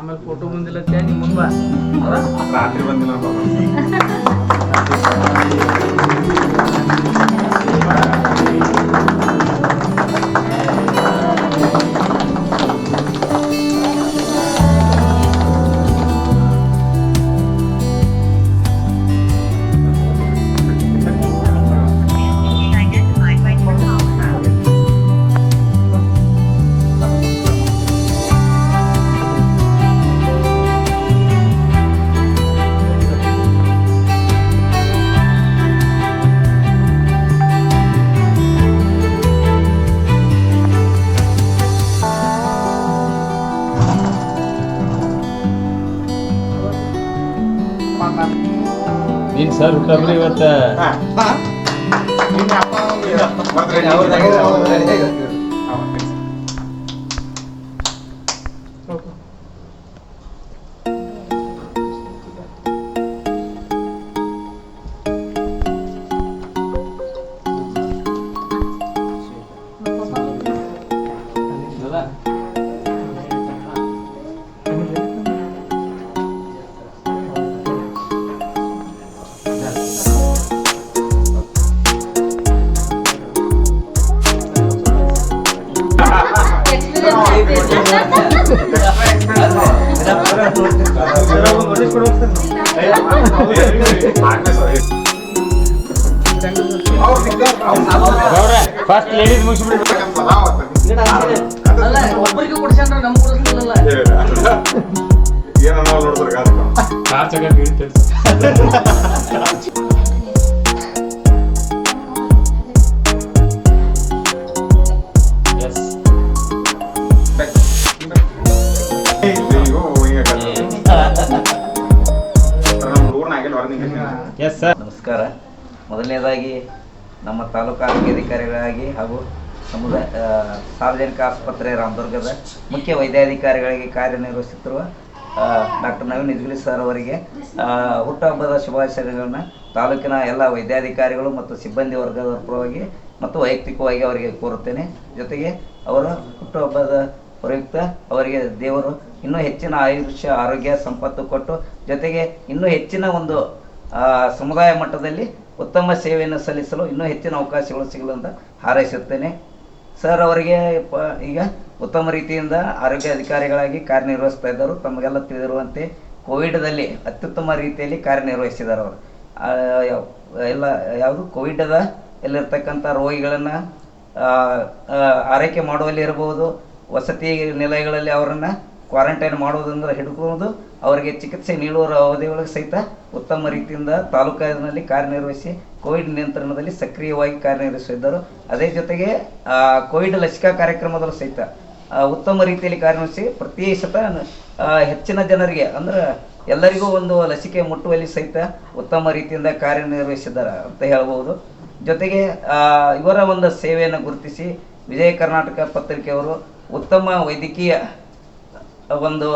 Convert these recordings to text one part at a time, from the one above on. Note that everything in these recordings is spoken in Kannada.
आम्हाला फोटो पण दिला त्याने मग रात्री पण दिला ನೀನ್ ಸರ್ ಹುಟ್ಟಬ್ರಿ ಇವತ್ತ ಹಾ, ಹಾ. ನಿನ್ನೆ ಅಪ್ಪ ಬರ್ತಾರೆ, ಅವ್ರ್ದಾಗೆ, ಫಸ್ಟ್ ಲೇಡೀಸ್ ಒಬ್ಬರಿಗೆ ಕೊಡ್ಸ್ಯಾನ್ರ ನಮ್ ಕೊಡಿಸ್ಲಿಲ್ಲ ಏನೋ ನಾವು ನೋಡಿದ್ರೆ ಎಸ್ ಸರ್ ನಮಸ್ಕಾರ. ಮೊದಲನೇದಾಗಿ ನಮ್ಮ ತಾಲೂಕು ಆರೋಗ್ಯಾಧಿಕಾರಿಗಳಾಗಿ ಹಾಗೂ ಸಮುದಾಯ ಸಾರ್ವಜನಿಕ ಆಸ್ಪತ್ರೆ ರಾಮದುರ್ಗದ ಮುಖ್ಯ ವೈದ್ಯಾಧಿಕಾರಿಗಳಿಗೆ ಕಾರ್ಯನಿರ್ವಹಿಸುತ್ತಿರುವ ಡಾಕ್ಟರ್ ನವೀನ್ ಇಜ್ಗಲಿ ಸರ್ ಅವರಿಗೆ ಹುಟ್ಟುಹಬ್ಬದ ಶುಭಾಶಯಗಳನ್ನ ತಾಲೂಕಿನ ಎಲ್ಲ ವೈದ್ಯಾಧಿಕಾರಿಗಳು ಮತ್ತು ಸಿಬ್ಬಂದಿ ವರ್ಗದವರ ಪರವಾಗಿ ಮತ್ತು ವೈಯಕ್ತಿಕವಾಗಿ ಅವರಿಗೆ ಕೋರುತ್ತೇನೆ. ಜೊತೆಗೆ ಅವರ ಹುಟ್ಟುಹಬ್ಬದ ಪ್ರಯುಕ್ತ ಅವರಿಗೆ ದೇವರು ಇನ್ನೂ ಹೆಚ್ಚಿನ ಆಯುಷ್ಯ, ಆರೋಗ್ಯ, ಸಂಪತ್ತು ಕೊಟ್ಟು ಜೊತೆಗೆ ಇನ್ನೂ ಹೆಚ್ಚಿನ ಒಂದು ಸಮುದಾಯ ಮಟ್ಟದಲ್ಲಿ ಉತ್ತಮ ಸೇವೆಯನ್ನು ಸಲ್ಲಿಸಲು ಇನ್ನೂ ಹೆಚ್ಚಿನ ಅವಕಾಶಗಳು ಸಿಗಲು ಅಂತ ಹಾರೈಸುತ್ತೇನೆ. ಸರ್, ಅವರಿಗೆ ಪ- ಈಗ ಉತ್ತಮ ರೀತಿಯಿಂದ ಆರೋಗ್ಯ ಅಧಿಕಾರಿಗಳಾಗಿ ಕಾರ್ಯನಿರ್ವಹಿಸ್ತಾ ಇದ್ದರು. ತಮಗೆಲ್ಲ ತಿಳಿದಿರುವಂತೆ ಕೋವಿಡ್ದಲ್ಲಿ ಅತ್ಯುತ್ತಮ ರೀತಿಯಲ್ಲಿ ಕಾರ್ಯನಿರ್ವಹಿಸಿದ್ದಾರೆ ಅವರು. ಎಲ್ಲ, ಯಾವುದು? ಕೋವಿಡದ ಎಲ್ಲಿರ್ತಕ್ಕಂಥ ರೋಗಿಗಳನ್ನು ಆರೈಕೆ ಮಾಡುವಲ್ಲಿ ಇರಬಹುದು. ವಸತಿ ನಿಲಯಗಳಲ್ಲಿ ಅವರನ್ನು ಕ್ವಾರಂಟೈನ್ ಮಾಡುವುದರಿಂದ ಹಿಡ್ಕೊಂಡು ಅವರಿಗೆ ಚಿಕಿತ್ಸೆ ನೀಡುವ ಅವಧಿಯೊಳಗೆ ಸಹಿತ ಉತ್ತಮ ರೀತಿಯಿಂದ ತಾಲೂಕಿನಲ್ಲಿ ಕಾರ್ಯನಿರ್ವಹಿಸಿ ಕೋವಿಡ್ ನಿಯಂತ್ರಣದಲ್ಲಿ ಸಕ್ರಿಯವಾಗಿ ಕಾರ್ಯನಿರ್ವಹಿಸಿದ್ದರು ಅದೇ ಜೊತೆಗೆ ಕೋವಿಡ್ ಲಸಿಕಾ ಕಾರ್ಯಕ್ರಮದಲ್ಲೂ ಸಹಿತ ಉತ್ತಮ ರೀತಿಯಲ್ಲಿ ಕಾರ್ಯನಿರ್ವಹಿಸಿ ಪ್ರತಿ ಸತ ಹೆಚ್ಚಿನ ಜನರಿಗೆ, ಅಂದ್ರೆ ಎಲ್ಲರಿಗೂ ಒಂದು ಲಸಿಕೆ ಮುಟ್ಟುವಲ್ಲಿ ಸಹಿತ ಉತ್ತಮ ರೀತಿಯಿಂದ ಕಾರ್ಯನಿರ್ವಹಿಸಿದ್ದಾರೆ ಅಂತ ಹೇಳಬಹುದು ಜೊತೆಗೆ ಇವರ ಒಂದು ಸೇವೆಯನ್ನು ಗುರುತಿಸಿ ವಿಜಯ ಕರ್ನಾಟಕ ಪತ್ರಿಕೆಯವರು ಉತ್ತಮ ವೈದ್ಯಕೀಯ ಒಂದು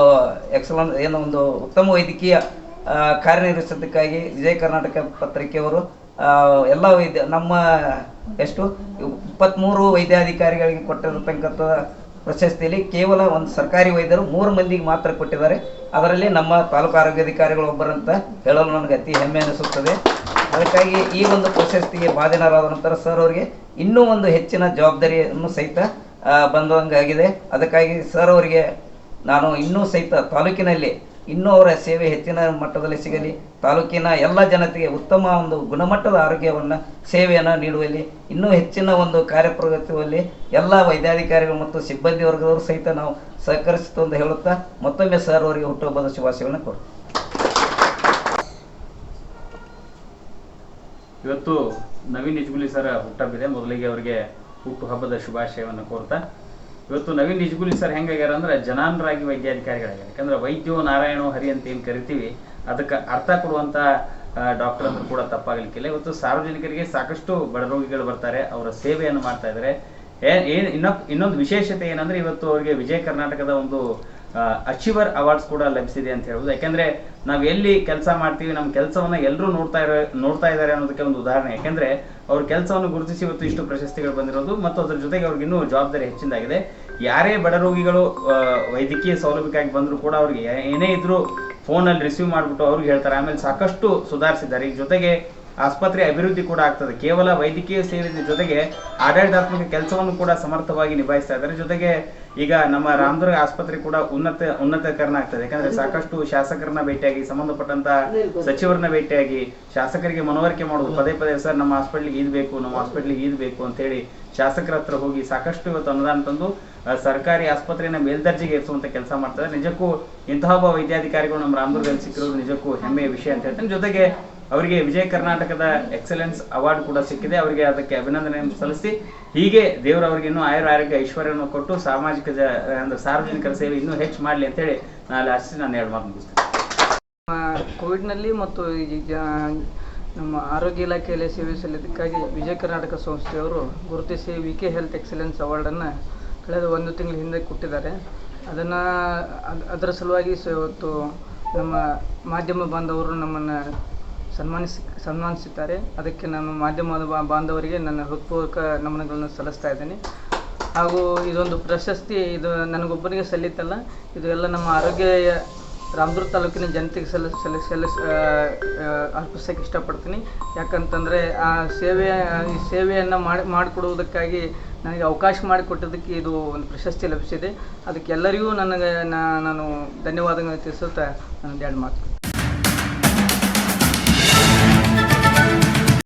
ಎಕ್ಸಲನ್ ಏನು ಒಂದು ಉತ್ತಮ ವೈದ್ಯಕೀಯ ಕಾರ್ಯನಿರ್ವಹಿಸೋದಕ್ಕಾಗಿ ವಿಜಯ ಕರ್ನಾಟಕ ಪತ್ರಿಕೆಯವರು ಎಲ್ಲ ವೈದ್ಯ, ನಮ್ಮ ಎಷ್ಟು ಇಪ್ಪತ್ತ್ಮೂರು ವೈದ್ಯಾಧಿಕಾರಿಗಳಿಗೆ ಕೊಟ್ಟಿರತಕ್ಕಂಥ ಪ್ರಶಸ್ತಿಯಲ್ಲಿ ಕೇವಲ ಒಂದು ಸರ್ಕಾರಿ ವೈದ್ಯರು ಮೂರು ಮಂದಿಗೆ ಮಾತ್ರ ಕೊಟ್ಟಿದ್ದಾರೆ. ಅದರಲ್ಲಿ ನಮ್ಮ ತಾಲೂಕು ಆರೋಗ್ಯಾಧಿಕಾರಿಗಳು ಒಬ್ಬರಂತ ಹೇಳಲು ನನಗೆ ಅತಿ ಹೆಮ್ಮೆ ಅನಿಸುತ್ತದೆ. ಅದಕ್ಕಾಗಿ ಈ ಒಂದು ಪ್ರಶಸ್ತಿಗೆ ಭಾಜನರಾದ ನಂತರ ಸರ್ ಅವರಿಗೆ ಇನ್ನೂ ಒಂದು ಹೆಚ್ಚಿನ ಜವಾಬ್ದಾರಿಯನ್ನು ಸಹಿತ ಬಂದಂಗಾಗಿದೆ ಅದಕ್ಕಾಗಿ ಸರ್ ಅವರಿಗೆ ನಾನು ಇನ್ನೂ ಸಹಿತ ತಾಲೂಕಿನಲ್ಲಿ ಇನ್ನೂ ಅವರ ಸೇವೆ ಹೆಚ್ಚಿನ ಮಟ್ಟದಲ್ಲಿ ಸಿಗಲಿ. ತಾಲೂಕಿನ ಎಲ್ಲ ಜನತೆಗೆ ಉತ್ತಮ ಒಂದು ಗುಣಮಟ್ಟದ ಆರೋಗ್ಯವನ್ನು, ಸೇವೆಯನ್ನು ನೀಡುವಲ್ಲಿ, ಇನ್ನೂ ಹೆಚ್ಚಿನ ಒಂದು ಕಾರ್ಯಪ್ರಗತಿಯಲ್ಲಿ ಎಲ್ಲ ವೈದ್ಯಾಧಿಕಾರಿಗಳು ಮತ್ತು ಸಿಬ್ಬಂದಿ ವರ್ಗದವರು ಸಹಿತ ನಾವು ಸಹಕರಿಸಿತು ಅಂತ ಹೇಳುತ್ತಾ, ಮತ್ತೊಮ್ಮೆ ಸರ್ ಅವರಿಗೆ ಹುಟ್ಟುಹಬ್ಬದ ಶುಭಾಶಯಗಳನ್ನು ಕೊಡು ಇವತ್ತು ನವೀನ್ ನಿಜ್ಗುಲಿ ಸರ್ ಹುಟ್ಟಹಬ್ಬಿದೆ ಮೊದಲಿಗೆ ಅವರಿಗೆ ಹುಟ್ಟು ಹಬ್ಬದ ಶುಭಾಶಯವನ್ನು ಕೋರ್ತಾ, ಇವತ್ತು ನವೀನ್ ನಿಜ್ಗುಲಿ ಸರ್ ಹೆಂಗಾಗ್ಯಾರ ಅಂದ್ರೆ ಜನಾನರಾಗಿ ವೈದ್ಯಾಧಿಕಾರಿಗಳಾಗ್ಯಾರ. ಯಾಕಂದ್ರೆ ವೈದ್ಯೋ ನಾರಾಯಣೋ ಹರಿ ಅಂತ ಏನು ಕರಿತೀವಿ, ಅದಕ್ಕೆ ಅರ್ಥ ಕೊಡುವಂತ ಡಾಕ್ಟರ್ ಅಂದ್ರೂ ಕೂಡ ತಪ್ಪಾಗಲಿಕ್ಕಿಲ್ಲ. ಇವತ್ತು ಸಾರ್ವಜನಿಕರಿಗೆ ಸಾಕಷ್ಟು ಬಡರೋಗಿಗಳು ಬರ್ತಾರೆ, ಅವರ ಸೇವೆಯನ್ನು ಮಾಡ್ತಾ ಇದ್ದಾರೆ ಏನ್ ಇನ್ನೊಂದು ವಿಶೇಷತೆ ಏನಂದ್ರೆ ಇವತ್ತು ಅವರಿಗೆ ವಿಜಯ ಕರ್ನಾಟಕದ ಒಂದು ಅಚೀವರ್ ಅವಾರ್ಡ್ಸ್ ಕೂಡ ಲಭಿಸಿದೆ ಅಂತ ಹೇಳ್ಬೋದು. ಯಾಕೆಂದ್ರೆ ನಾವು ಎಲ್ಲಿ ಕೆಲಸ ಮಾಡ್ತೀವಿ ನಮ್ಮ ಕೆಲಸವನ್ನ ಎಲ್ಲರೂ ನೋಡ್ತಾ ಇರೋ, ನೋಡ್ತಾ ಇದ್ದಾರೆ ಅನ್ನೋದಕ್ಕೆ ಒಂದು ಉದಾಹರಣೆ. ಯಾಕೆಂದ್ರೆ ಅವ್ರ ಕೆಲಸವನ್ನು ಗುರುತಿಸಿ ಇವತ್ತು ಇಷ್ಟು ಪ್ರಶಸ್ತಿಗಳು ಬಂದಿರೋದು, ಮತ್ತು ಅದ್ರ ಜೊತೆಗೆ ಅವ್ರಿಗೆ ಇನ್ನೂ ಜವಾಬ್ದಾರಿ ಹೆಚ್ಚಿನದಾಗಿದೆ ಯಾರೇ ಬಡ ರೋಗಿಗಳು ವೈದ್ಯಕೀಯ ಸೌಲಭ್ಯಕ್ಕಾಗಿ ಬಂದರೂ ಕೂಡ ಅವ್ರಿಗೆ ಏನೇ ಇದ್ರು ಫೋನಲ್ಲಿ ರಿಸೀವ್ ಮಾಡಿಬಿಟ್ಟು ಅವ್ರಿಗೆ ಹೇಳ್ತಾರೆ. ಆಮೇಲೆ ಸಾಕಷ್ಟು ಸುಧಾರಿಸಿದ್ದಾರೆ. ಈ ಜೊತೆಗೆ ಆಸ್ಪತ್ರೆ ಅಭಿವೃದ್ಧಿ ಕೂಡ ಆಗ್ತದೆ. ಕೇವಲ ವೈದ್ಯಕೀಯ ಸೇವೆ ಜೊತೆಗೆ ಆಡಳಿತಾತ್ಮಕ ಕೆಲಸವನ್ನು ಕೂಡ ಸಮರ್ಥವಾಗಿ ನಿಭಾಯಿಸ್ತಾ ಅದರ ಜೊತೆಗೆ ಈಗ ನಮ್ಮ ರಾಮದುರ್ಗ ಆಸ್ಪತ್ರೆ ಕೂಡ ಉನ್ನತ ಉನ್ನತೀಕರಣ ಆಗ್ತದೆ. ಯಾಕಂದ್ರೆ ಸಾಕಷ್ಟು ಶಾಸಕರನ್ನ ಭೇಟಿಯಾಗಿ ಸಂಬಂಧಪಟ್ಟಂತ ಸಚಿವರನ್ನ ಭೇಟಿಯಾಗಿ ಶಾಸಕರಿಗೆ ಮನವರಿಕೆ ಮಾಡುವುದು ಪದೇ ಪದೇ ಸರ್ ನಮ್ಮ ಹಾಸ್ಪಿಟ್ಲಿಗೆ ಇದು ಬೇಕು ನಮ್ಮ ಹಾಸ್ಪಿಟ್ಲಿಗೆ ಇದು ಬೇಕು ಅಂತೇಳಿ ಶಾಸಕರ ಹತ್ರ ಹೋಗಿ ಸಾಕಷ್ಟು ಇವತ್ತು ಅನುದಾನ ತಂದು ಸರ್ಕಾರಿ ಆಸ್ಪತ್ರೆಯನ್ನ ಮೇಲ್ದರ್ಜೆಗೆ ಏರಿಸುವಂತ ಕೆಲಸ ಮಾಡ್ತಾರೆ ನಿಜಕ್ಕೂ ಇಂತಹ ಒಬ್ಬ ವೈದ್ಯಾಧಿಕಾರಿಗಳು ನಮ್ಮ ರಾಮದುರ್ಗದಲ್ಲಿ ಸಿಕ್ಕಿರೋದು ನಿಜಕ್ಕೂ ಹೆಮ್ಮೆಯ ವಿಷಯ ಅಂತ ಹೇಳ್ತೇನೆ. ಜೊತೆಗೆ ಅವರಿಗೆ ವಿಜಯ ಕರ್ನಾಟಕದ ಎಕ್ಸಲೆನ್ಸ್ ಅವಾರ್ಡ್ ಕೂಡ ಸಿಕ್ಕಿದೆ. ಅವರಿಗೆ ಅದಕ್ಕೆ ಅಭಿನಂದನೆ ಸಲ್ಲಿಸಿ. ಹೀಗೆ ದೇವರು ಅವರಿಗೆ ಇನ್ನೂ ಆಯುರ ಆರೋಗ್ಯ ಐಶ್ವರ್ಯವನ್ನು ಕೊಟ್ಟು ಸಾಮಾಜಿಕ ಜ, ಅಂದ್ರೆ ಸಾರ್ವಜನಿಕರ ಸೇವೆ ಇನ್ನೂ ಹೆಚ್ಚು ಮಾಡಲಿ ಅಂತೇಳಿ ನಾನು ಆಶಿಸಿ ನಾನು ಎರಡು ಮಾತು ಮುಗಿಸ್ತೇನೆ. ಕೋವಿಡ್ನಲ್ಲಿ ಮತ್ತು ಈಗ ನಮ್ಮ ಆರೋಗ್ಯ ಇಲಾಖೆಯಲ್ಲಿ ಸೇವೆ ಸಲ್ಲಿದ್ದಕ್ಕಾಗಿ ವಿಜಯ ಕರ್ನಾಟಕ ಸಂಸ್ಥೆಯವರು ಗುರುತಿಸಿ ವಿ ಕೆ ಹೆಲ್ತ್ ಎಕ್ಸಲೆನ್ಸ್ ಅವಾರ್ಡನ್ನು ಕಳೆದ ಒಂದು ತಿಂಗಳ ಹಿಂದೆ ಕೊಟ್ಟಿದ್ದಾರೆ. ಅದನ್ನು ಅದರ ಸಲುವಾಗಿ ಇವತ್ತು ನಮ್ಮ ಮಾಧ್ಯಮ ಬಾಂಧವರು ನಮ್ಮನ್ನು ಸನ್ಮಾನಿಸಿ ಸನ್ಮಾನಿಸಿದ್ದಾರೆ ಅದಕ್ಕೆ ನಾನು ಮಾಧ್ಯಮದ ಬಾಂಧವರಿಗೆ ನನ್ನ ಹೃತ್ಪೂರ್ವಕ ನಮನಗಳನ್ನು ಸಲ್ಲಿಸ್ತಾ ಇದ್ದೇನೆ. ಹಾಗೂ ಇದೊಂದು ಪ್ರಶಸ್ತಿ, ಇದು ನನಗೊಬ್ಬರಿಗೆ ಸಲ್ಲಿತಲ್ಲ, ಇದು ಎಲ್ಲ ನಮ್ಮ ಆರೋಗ್ಯ ರಾಮದುರ್ಗ ತಾಲೂಕಿನ ಜನತೆಗೆ ಸಲ್ಲ ಸಲ್ಲ ಸಲ್ಲಿಸ್ ಅರ್ಪಿಸೋಕ್ಕೆ ಇಷ್ಟಪಡ್ತೀನಿ. ಯಾಕಂತಂದರೆ ಆ ಸೇವೆ ಈ ಸೇವೆಯನ್ನು ಮಾಡಿ, ಮಾಡಿಕೊಡುವುದಕ್ಕಾಗಿ ನನಗೆ ಅವಕಾಶ ಮಾಡಿಕೊಟ್ಟಿದ್ದಕ್ಕೆ ಇದು ಒಂದು ಪ್ರಶಸ್ತಿ ಲಭಿಸಿದೆ. ಅದಕ್ಕೆಲ್ಲರಿಗೂ ನನಗೆ ನಾನು ಧನ್ಯವಾದಗಳನ್ನು ತಿಳಿಸುತ್ತಾ ನನ್ನ ಎರಡು ಮಾತು